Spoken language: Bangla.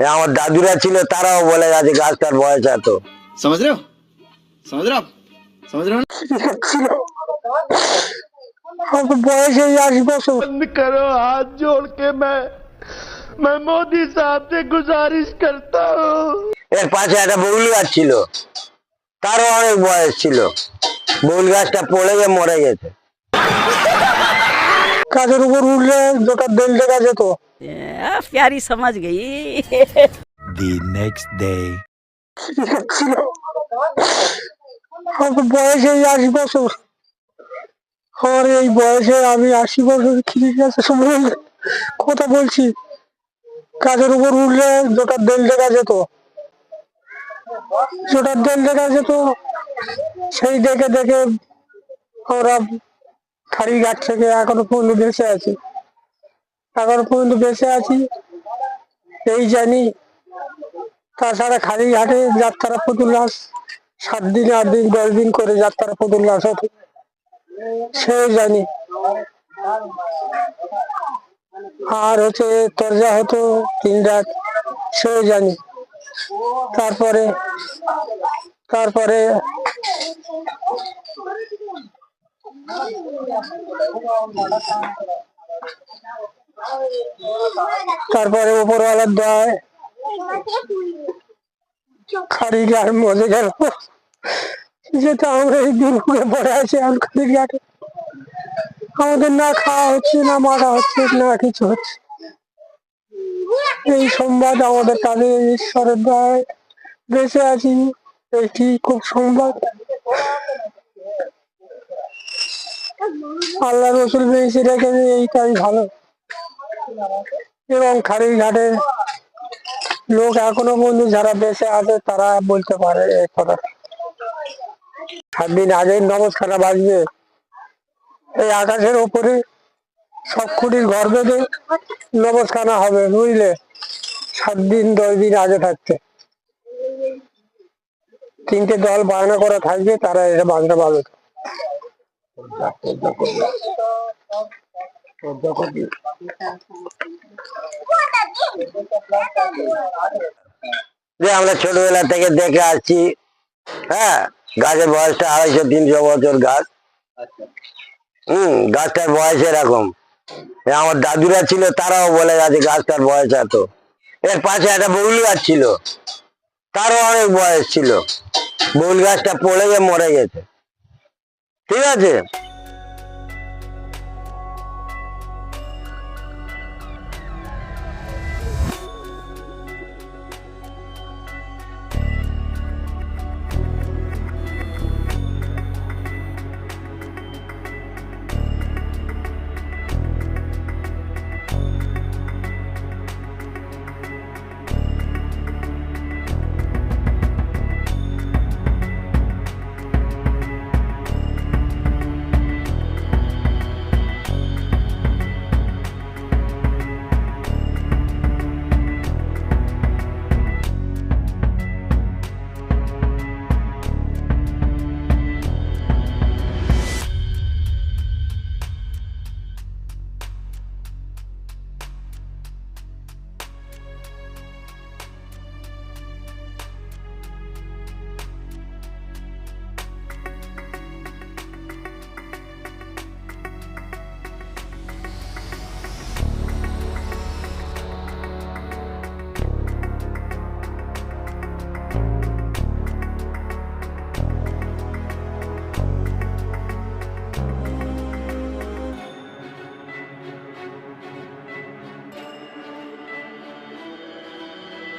এ আমার দাদুরা ছিল তারাও বলে গেছে গাছটার বয়স এত समझ रहे हो समझ रहे हो आप समझ रहे हो ना ছিল আমার বয়স এই আশি বছর बंद करो हाथ जोड़ के मैं मैं मोदी साहब से गुजारिश करता हूँ এর পাশে একটা বউল গাছ ছিল তারও অনেক বয়স ছিল বউল গাছটা পড়ে গিয়ে মরে গেছে কাজের উপর উঠলে যেটা বেল দেখা যেত প্যারি সমাজ গেই দি নেক্সট ডে আমার বয়স এই আশি বছর আমার এই বয়সে আমি আশি বছর খিলিশ গাছের সময় কথা বলছি কাজের উপর উঠলে যেটা বেল দেখা যেত যেটা বেল দেখা যেত সেই দেখে দেখে ওরা ঘাট থেকে এখনও পর্যন্ত বেঁচে আছি। এখনও পর্যন্ত বেঁচে আছি, এই জানি। তাছাড়া ঘাটে যাত্রা পুতুল নাচ সাত দিন, আট দিন, দশ দিন করে যাত্রা পুতুল নাচ হতো। সেও জানি। আর হচ্ছে তরজা হতো তিন রাত সেও জানি। তারপরে তারপরে তারপরে উপরওয়ালার দয়। ঘাট মজে গেল যেটা আমরা এই দুর্ভোগে পড়ে আছি খাড়ি ঘাটে আমাদের না খাওয়া হচ্ছে, না মারা হচ্ছে, না কিছু হচ্ছে। এই সংবাদ আমাদের কাছে ঈশ্বরের দয়। বেঁচে আছি এটি খুব সংবাদ। আল্লাহ রসুল বেঁচে রেখেছে এইটাই ভালো। এবং খাড়ি ঘাটে লোক এখনও পর্যন্ত যারা বেঁচে আছে, তারা বলতে পারে এই কথা। সাত দিন আগে নমস্কার বাজবে। এই আকাশের উপরে সব খুঁটির ঘর বেঁধে নমস্কানা হবে, বুঝলে? সাত দিন দশ দিন আগে থাকতে। তিনটে দল বায়না করা থাকবে, তারা এটা বাজনা বাজবে। যে আমরা ছোটবেলা থেকে দেখে আসছি হ্যাঁ গাছের বয়সটা আড়াইশো তিনশো বছর গাছ। হম, গাছটার বয়স এরকম। আমার দাদুরা ছিল, তারাও বলে গেছে গাছটার বয়স এত। এর পাশে একটা বউল গাছ ছিল, তারও অনেক বয়স ছিল। বউল গাছটা পড়ে গিয়ে মরে গেছে। ঠিক আছে।